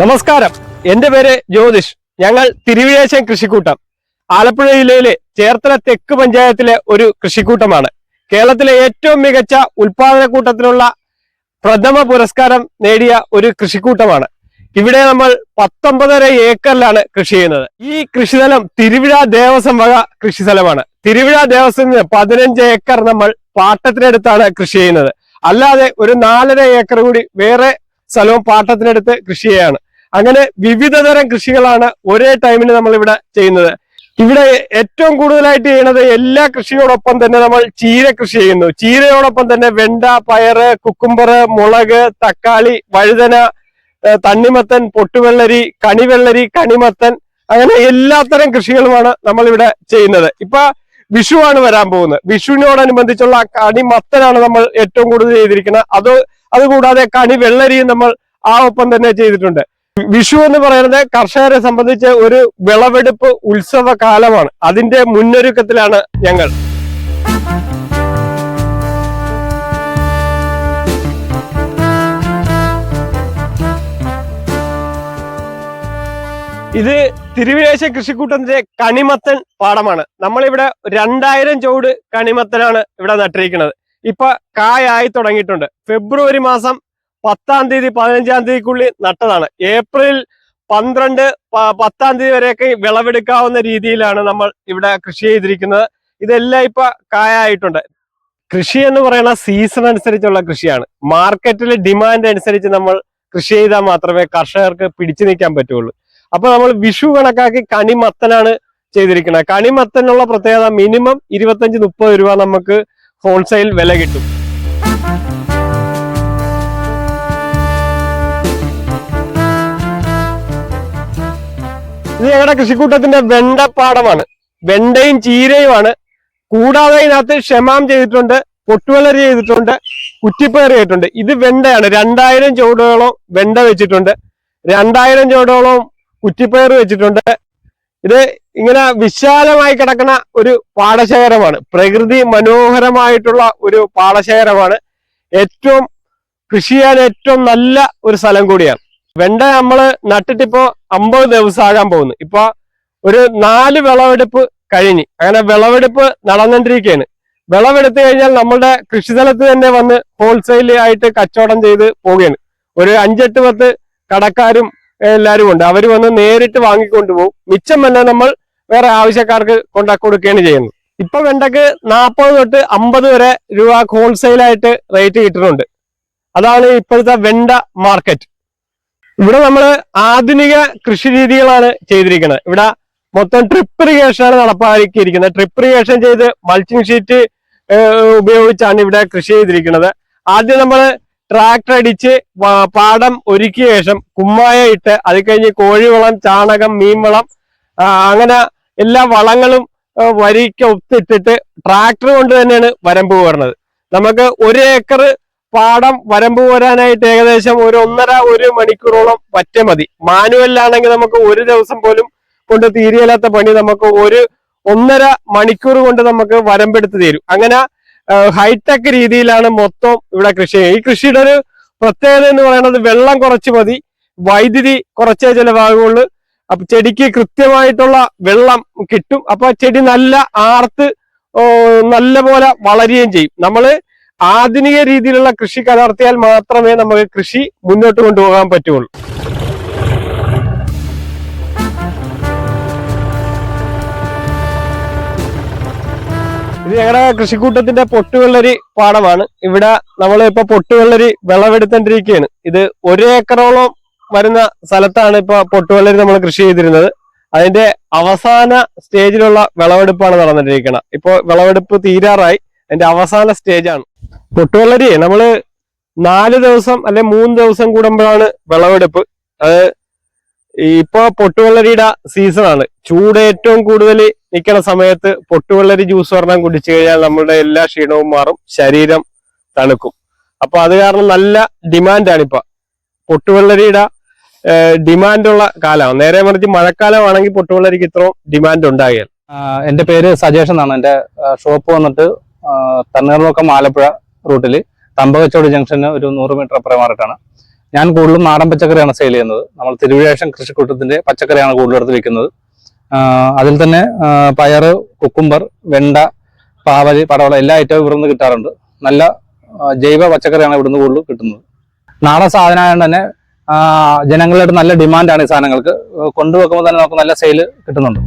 നമസ്കാരം. എന്റെ പേര് ജ്യോതിഷ്. ഞങ്ങൾ തിരുവിഴേശം കൃഷിക്കൂട്ടം. ആലപ്പുഴ ജില്ലയിലെ ചേർത്തല തെക്ക് പഞ്ചായത്തിലെ ഒരു കൃഷിക്കൂട്ടമാണ്. കേരളത്തിലെ ഏറ്റവും മികച്ച ഉൽപാദന കൂട്ടത്തിനുള്ള പ്രഥമ പുരസ്കാരം നേടിയ ഒരു കൃഷിക്കൂട്ടമാണ്. ഇവിടെ നമ്മൾ പത്തൊമ്പതര ഏക്കറിലാണ് കൃഷി ചെയ്യുന്നത്. ഈ കൃഷിസ്ഥലം തിരുവിഴ ദേവസ്വം വക കൃഷിസ്ഥലമാണ്. തിരുവിഴ ദേവസ്വത്തിന് പതിനഞ്ച് ഏക്കർ നമ്മൾ പാട്ടത്തിനടുത്താണ് കൃഷി ചെയ്യുന്നത്. അല്ലാതെ ഒരു നാലര ഏക്കർ കൂടി വേറെ സ്ഥലവും പാട്ടത്തിനടുത്ത് കൃഷി ചെയ്യാണ് അങ്ങനെ വിവിധ തരം കൃഷികളാണ് ഒരേ ടൈമിന് നമ്മൾ ഇവിടെ ചെയ്യുന്നത്. ഇവിടെ ഏറ്റവും കൂടുതലായിട്ട് ചെയ്യുന്നത് എല്ലാ കൃഷിയോടൊപ്പം തന്നെ നമ്മൾ ചീര കൃഷി ചെയ്യുന്നു. ചീരയോടൊപ്പം തന്നെ വെണ്ട പയറ് കുക്കുംബർ മുളക് തക്കാളി വഴുതന തണ്ണിമത്തൻ പൊട്ടുവെള്ളരി കണിവെള്ളരി കണിമത്തൻ അങ്ങനെ എല്ലാത്തരം കൃഷികളുമാണ് നമ്മൾ ഇവിടെ ചെയ്യുന്നത്. ഇപ്പൊ വിഷുവാണ് വരാൻ പോകുന്നത്. വിഷുവിനോടനുബന്ധിച്ചുള്ള കണിമത്തനാണ് നമ്മൾ ഏറ്റവും കൂടുതൽ ചെയ്തിരിക്കുന്നത്. അത് അതുകൂടാതെ കണി വെള്ളരിയും നമ്മൾ ആ ഒപ്പം തന്നെ ചെയ്തിട്ടുണ്ട്. വിഷു എന്ന് പറയുന്നത് കർഷകരെ സംബന്ധിച്ച് ഒരു വിളവെടുപ്പ് ഉത്സവ കാലമാണ്. അതിന്റെ മുന്നൊരുക്കത്തിലാണ് ഞങ്ങൾ. ഇത് തിരുവിലേശ കൃഷിക്കൂട്ടത്തിന്റെ കണിമത്തൻ പാടമാണ്. നമ്മളിവിടെ രണ്ടായിരം ചൂട് കണിമത്തനാണ് ഇവിടെ നട്ടിരിക്കുന്നത്. ഇപ്പൊ കായായി തുടങ്ങിയിട്ടുണ്ട്. ഫെബ്രുവരി മാസം പത്താം തീയതി പതിനഞ്ചാം തീയതിക്കുള്ളിൽ നട്ടതാണ്. ഏപ്രിൽ പന്ത്രണ്ട് പത്താം തീയതി വരെയൊക്കെ വിളവെടുക്കാവുന്ന രീതിയിലാണ് നമ്മൾ ഇവിടെ കൃഷി ചെയ്തിരിക്കുന്നത്. ഇതെല്ലാം ഇപ്പൊ കായായിട്ടുണ്ട്. കൃഷി എന്ന് പറയുന്ന സീസൺ അനുസരിച്ചുള്ള കൃഷിയാണ്. മാർക്കറ്റിലെ ഡിമാൻഡ് അനുസരിച്ച് നമ്മൾ കൃഷി ചെയ്താൽ മാത്രമേ കർഷകർക്ക് പിടിച്ചു നിൽക്കാൻ പറ്റുള്ളൂ. അപ്പൊ നമ്മൾ വിഷു കണക്കാക്കി കണിമത്തനാണ് ചെയ്തിരിക്കുന്നത്. കണിമത്തനുള്ള പ്രത്യേകത മിനിമം ഇരുപത്തഞ്ച് മുപ്പത് രൂപ നമുക്ക് ഹോൾസെയിൽ വില കിട്ടും. ഞങ്ങളുടെ കൃഷിക്കൂട്ടത്തിന്റെ വെണ്ടപ്പാടമാണ്. വെണ്ടയും ചീരയുമാണ്. കൂടാതെ ഇതിനകത്ത് ക്ഷമാം ചെയ്തിട്ടുണ്ട് പൊട്ടുവളരി ചെയ്തിട്ടുണ്ട് കുറ്റിപ്പയർ ചെയ്തിട്ടുണ്ട്. ഇത് വെണ്ടയാണ്. രണ്ടായിരം ചുവടുകളോളം വെണ്ട വെച്ചിട്ടുണ്ട്. രണ്ടായിരം ചുവടുകളോളം കുറ്റിപ്പയർ വെച്ചിട്ടുണ്ട്. ഇത് ഇങ്ങനെ വിശാലമായി കിടക്കുന്ന ഒരു പാടശേഖരമാണ്. പ്രകൃതി മനോഹരമായിട്ടുള്ള ഒരു പാടശേഖരമാണ്. ഏറ്റവും കൃഷി ചെയ്യാൻ ഏറ്റവും നല്ല ഒരു സ്ഥലം കൂടിയാണ്. വെണ്ട നമ്മൾ നട്ടിട്ടിപ്പോ അമ്പത് ദിവസം ആകാൻ പോകുന്നു. ഇപ്പൊ ഒരു നാല് വിളവെടുപ്പ് കഴിഞ്ഞ് അങ്ങനെ വിളവെടുപ്പ് നടന്നുകൊണ്ടിരിക്കുകയാണ് വിളവെടുത്തു കഴിഞ്ഞാൽ നമ്മളുടെ കൃഷിസ്ഥലത്ത് തന്നെ വന്ന് ഹോൾസെയിൽ ആയിട്ട് കച്ചവടം ചെയ്ത് പോവുകയാണ്. ഒരു അഞ്ചെട്ട് പത്ത് കടക്കാരും എല്ലാവരും ഉണ്ട്. അവർ വന്ന് നേരിട്ട് വാങ്ങിക്കൊണ്ടുപോകും മിച്ചം തന്നെ നമ്മൾ വേറെ ആവശ്യക്കാർക്ക് കൊണ്ടാ കൊടുക്കുകയാണ് ചെയ്യുന്നത്. ഇപ്പൊ വെണ്ടക്ക് നാൽപ്പത് തൊട്ട് അമ്പത് വരെ രൂപ ഹോൾസെയിലായിട്ട് റേറ്റ് കിട്ടുന്നുണ്ട്. അതാണ് ഇപ്പോഴത്തെ വെണ്ട മാർക്കറ്റ് ഇവിടെ നമ്മൾ ആധുനിക കൃഷി രീതികളാണ് ചെയ്തിരിക്കുന്നത് ഇവിടെ മൊത്തം ട്രിപ്പ് ഇറിഗേഷനാണ് നടപ്പാക്കിയിരിക്കുന്നത്. ട്രിപ്പ് ഇറിഗേഷൻ ചെയ്ത് മൾച്ചിങ് ഷീറ്റ് ഉപയോഗിച്ചാണ് ഇവിടെ കൃഷി ചെയ്തിരിക്കുന്നത്. ആദ്യം നമ്മൾ ട്രാക്ടർ അടിച്ച് പാടം ഒരുക്കിയ ശേഷം കുമ്മായ ഇട്ട് അത് കഴിഞ്ഞ് കോഴിവളം ചാണകം മീൻവളം വളം അങ്ങനെ എല്ലാ വളങ്ങളും വരിക്ക് ഒത്തിട്ടിട്ട് ട്രാക്ടർ കൊണ്ട് തന്നെയാണ് വരമ്പ് വരുന്നത് നമുക്ക് ഒരു ഏക്കർ പാടം വരമ്പ് പോരാനായിട്ട് ഏകദേശം ഒരു ഒന്നര ഒരു മണിക്കൂറോളം പറ്റ മതി. മാനുവലിലാണെങ്കിൽ നമുക്ക് ഒരു ദിവസം പോലും കൊണ്ട് തീരിയല്ലാത്ത പണി നമുക്ക് ഒരു ഒന്നര മണിക്കൂർ കൊണ്ട് നമുക്ക് വരമ്പെടുത്ത് തീരും. അങ്ങനെ ഹൈടെക് രീതിയിലാണ് മൊത്തം ഇവിടെ കൃഷി. ഈ കൃഷിയുടെ ഒരു പ്രത്യേകത എന്ന് പറയുന്നത് വെള്ളം കുറച്ച് മതി. വൈദ്യുതി കുറച്ചേ ചിലവാകുള്ളൂ. അപ്പൊ ചെടിക്ക് കൃത്യമായിട്ടുള്ള വെള്ളം കിട്ടും. അപ്പൊ ചെടി നല്ല ആർത്ത് നല്ല പോലെ വളരുകയും ചെയ്യും. നമ്മൾ ആധുനിക രീതിയിലുള്ള കൃഷി കലർത്തിയാൽ മാത്രമേ നമുക്ക് കൃഷി മുന്നോട്ട് കൊണ്ടുപോകാൻ പറ്റുള്ളൂ. ഇത് ഞങ്ങളുടെ കൃഷിക്കൂട്ടത്തിന്റെ പൊട്ടുവെള്ളരി പാടമാണ്. ഇവിടെ നമ്മൾ ഇപ്പൊ പൊട്ടുവെള്ളരി വിളവെടുത്തോണ്ടിരിക്കുകയാണ് ഇത് ഒരു ഏക്കറോളം വരുന്ന സ്ഥലത്താണ് ഇപ്പൊ പൊട്ടുവെള്ളരി നമ്മൾ കൃഷി ചെയ്തിരുന്നത്. അതിന്റെ അവസാന സ്റ്റേജിലുള്ള വിളവെടുപ്പാണ് നടന്നിട്ടിരിക്കുന്നത് ഇപ്പോൾ വിളവെടുപ്പ് തീരാറായി. അതിന്റെ അവസാന സ്റ്റേജ് ആണ്. പൊട്ടുവെള്ളരി നമ്മൾ നാല് ദിവസം അല്ലെ മൂന്ന് ദിവസം കൂടുമ്പോഴാണ് വിളവെടുപ്പ്. അത് ഇപ്പൊ പൊട്ടുവെള്ളരിയുടെ സീസണാണ് ചൂട് ഏറ്റവും കൂടുതൽ നിൽക്കുന്ന സമയത്ത് പൊട്ടുവെള്ളരി ജ്യൂസ് ഒരെണ്ണം കുടിച്ചു കഴിഞ്ഞാൽ നമ്മളുടെ എല്ലാ ക്ഷീണവും മാറും ശരീരം തണുക്കും. അപ്പൊ അത് കാരണം നല്ല ഡിമാൻഡാണ് ഇപ്പൊ. പൊട്ടുവെള്ളരിയുടെ ഡിമാൻഡുള്ള കാലമാണ്. നേരെ മറിച്ച് മഴക്കാലമാണെങ്കിൽ പൊട്ടുവെള്ളരിക്ക് ഇത്രയും ഡിമാൻഡ് ഉണ്ടായാൽ എന്റെ പേര് സജേഷ് എന്നാണ്. എന്റെ ഷോപ്പ് വന്നിട്ട് തണ്ണീർമുക്കം ആലപ്പുഴ റൂട്ടിൽ തമ്പകച്ചോട് ജംഗ്ഷന് ഒരു നൂറ് മീറ്റർ അപ്പുറം മാറിയിട്ടാണ് ഞാൻ കൂടുതലും നാടൻ പച്ചക്കറിയാണ് സെയിൽ ചെയ്യുന്നത്. നമ്മൾ തിരുവിഴേഷം കൃഷിക്കൂട്ടത്തിന്റെ പച്ചക്കറിയാണ് കൂടുതലെടുത്ത് എടുത്ത് വെക്കുന്നത് അതിൽ തന്നെ പയർ കുക്കുംബർ വെണ്ട പാവലി പടവള എല്ലാ ഐറ്റവും ഇവിടുന്ന് കിട്ടാറുണ്ട്. നല്ല ജൈവ പച്ചക്കറിയാണ് ഇവിടുന്ന് കൂടുതൽ കിട്ടുന്നത്. നാടൻ സാധനമായതുകൊണ്ട് തന്നെ ജനങ്ങളുടെ നല്ല ഡിമാൻഡാണ് ഈ സാധനങ്ങൾക്ക്. കൊണ്ടുവെക്കുമ്പോൾ തന്നെ നമുക്ക് നല്ല സെയിൽ കിട്ടുന്നുണ്ട്.